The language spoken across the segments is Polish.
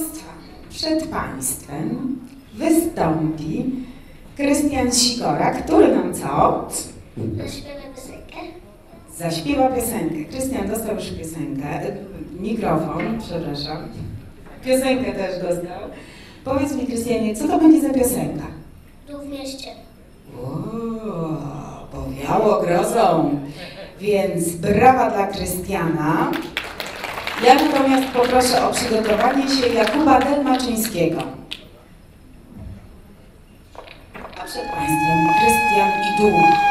Państwa, przed Państwem wystąpi Krystian Sikora, który nam co? Zaśpiewam piosenkę. Zaśpiewa piosenkę. Krystian dostał już piosenkę, e, mikrofon, przepraszam. Piosenkę też dostał. Powiedz mi, Krystianie, co to będzie za piosenka? Tu w mieście. O, powiało grozą. Więc brawa dla Krystiana. Ja natomiast poproszę o przygotowanie się Jakuba Delmaczyńskiego. A przed Państwem Krystian i Duma.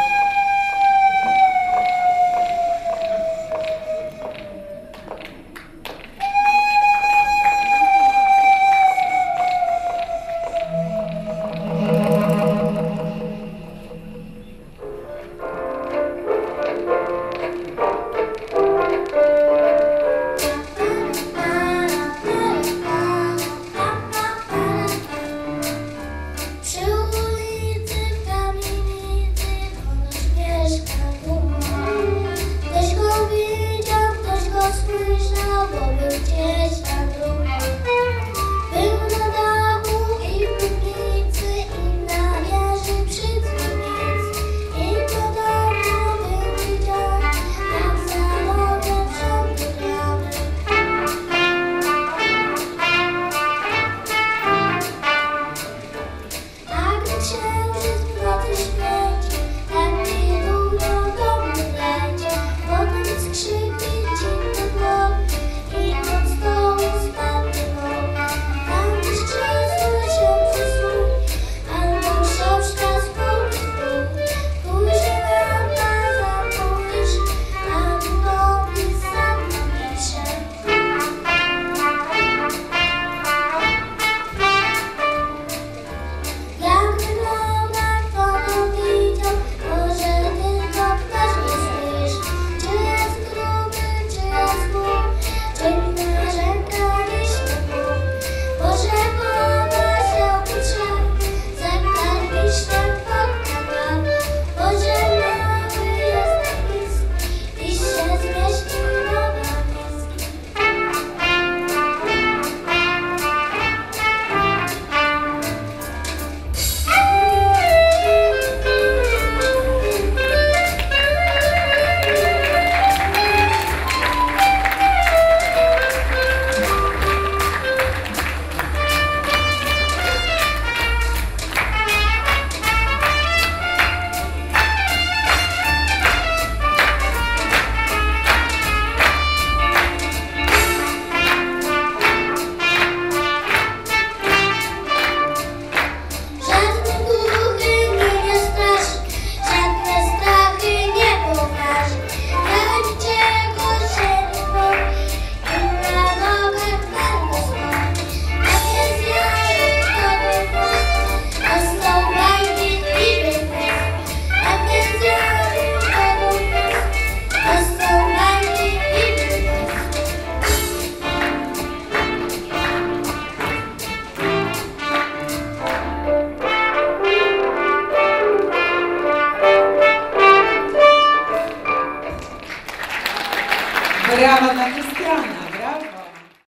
Obrigada, tá daqui.